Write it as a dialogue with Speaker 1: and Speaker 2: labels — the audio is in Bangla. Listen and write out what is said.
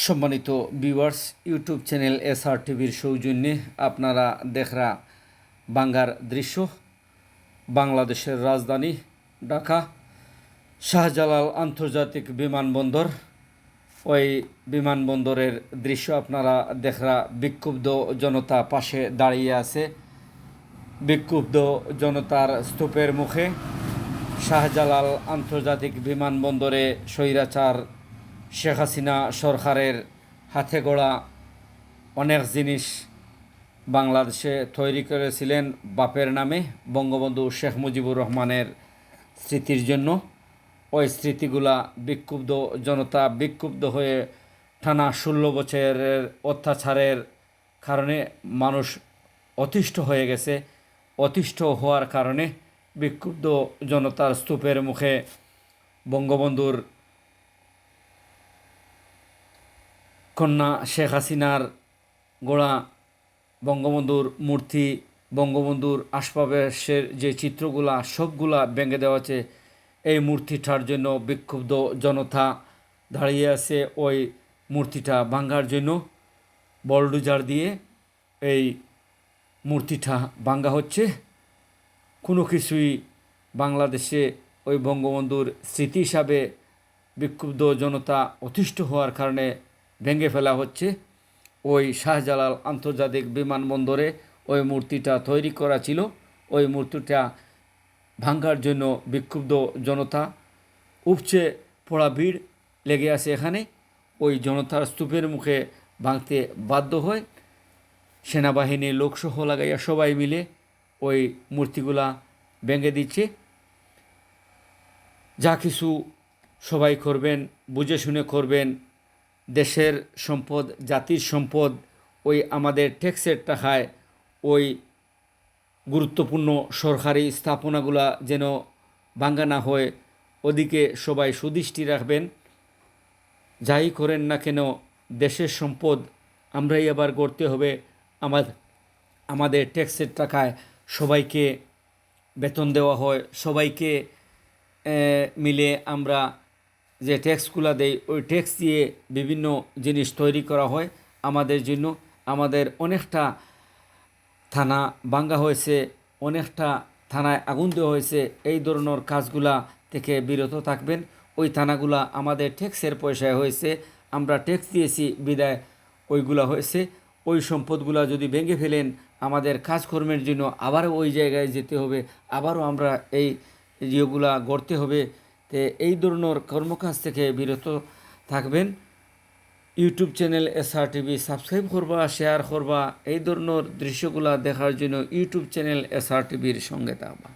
Speaker 1: সম্মানিত viewers YouTube channel S R টিভির সৌজন্যে আপনারা দেখরা বাঙ্গার দৃশ্য, বাংলাদেশের রাজধানী ঢাকা, শাহজালাল আন্তর্জাতিক বিমানবন্দর। ওই বিমানবন্দরের দৃশ্য আপনারা দেখরা বিক্ষুব্ধ জনতা পাশে দাঁড়িয়ে আছে। বিক্ষুব্ধ জনতার স্তূপের মুখে শাহজালাল আন্তর্জাতিক বিমানবন্দরে স্বৈরাচার শেখ হাসিনা সরকারের হাতে গড়া অনেক জিনিস বাংলাদেশে তৈরি করেছিলেন বাপের নামে বঙ্গবন্ধু শেখ মুজিবুর রহমানের স্মৃতির জন্য। ওই স্মৃতিগুলা বিক্ষুব্ধ জনতা বিক্ষুব্ধ হয়ে টানা ষোলো বছরের অত্যাচারের কারণে মানুষ অতিষ্ঠ হয়ে গেছে। অতিষ্ঠ হওয়ার কারণে বিক্ষুব্ধ জনতার স্তূপের মুখে বঙ্গবন্ধুর কন্যা শেখ হাসিনার গোড়া বঙ্গবন্ধুর মূর্তি, বঙ্গবন্ধুর আশপাশের যে চিত্রগুলা, সবগুলা ভেঙে দেওয়া আছে। এই মূর্তিটার জন্য বিক্ষুব্ধ জনতা দাঁড়িয়ে আছে ওই মূর্তিটা ভাঙ্গার জন্য। বলডুজার দিয়ে এই মূর্তিটা ভাঙ্গা হচ্ছে। কোনো কিছুই বাংলাদেশে ওই বঙ্গবন্ধুর স্মৃতি হিসাবে বিক্ষুব্ধ জনতা অতিষ্ঠ হওয়ার কারণে ভেঙে ফেলা হচ্ছে। ওই শাহজালাল আন্তর্জাতিক বিমানবন্দরে ওই মূর্তিটা তৈরি করা ছিল। ওই মূর্তিটা ভাঙ্গার জন্য বিক্ষুব্ধ জনতা উপচে পড়া ভিড় লেগে আছে এখানে। ওই জনতার স্তূপের মুখে ভাঙতে বাধ্য হয়। সেনাবাহিনী লোকসহ লাগাইয়া সবাই মিলে ওই মূর্তিগুলা ভেঙে দিচ্ছে। যা কিছু সবাই করবেন, বুঝে শুনে করবেন দেশের সম্পদ, জাতির সম্পদ, ওই আমাদের ট্যাক্সের টাকায় ওই গুরুত্বপূর্ণ সরকারি স্থাপনাগুলা যেন ভাঙ্গা না হয়, ওদিকে সবাই সুদৃষ্টি রাখবেন। যাই করেন না কেন, দেশের সম্পদ আমরাই আবার গড়তে হবে। আমাদের আমাদের ট্যাক্সের টাকায় সবাইকে বেতন দেওয়া হয়, সবাইকে মিলে আমরা যে ট্যাক্সগুলো দেই, ওই ট্যাক্স দিয়ে বিভিন্ন জিনিস তৈরি করা হয় আমাদের জন্য। আমাদের অনেকটা থানা ভাঙ্গা হয়েছে, অনেকটা থানায় আগুন দেওয়া হয়েছে। এই ধরনের কাজগুলা থেকে বিরত থাকবেন। ওই থানাগুলা আমাদের ট্যাক্সের পয়সায় হয়েছে। আমরা ট্যাক্স দিয়েছি, বিদায় ওইগুলা হয়েছে। ওই সম্পদগুলা যদি ভেঙে ফেলেন, আমাদের কাজকর্মের জন্য আবারও ওই জায়গায় যেতে হবে। আবারও আমরা এই ইয়েগুলা গড়তে হবে। তে এই ধরনের কর্মকাজ থেকে বিরত থাকবেন। YouTube channel SR TV subscribe করবা, শেয়ার করবা, এই ধরনের দৃশ্যগুলা দেখার জন্য ইউটিউব চ্যানেল এসআর টিভির সঙ্গে থাকবা।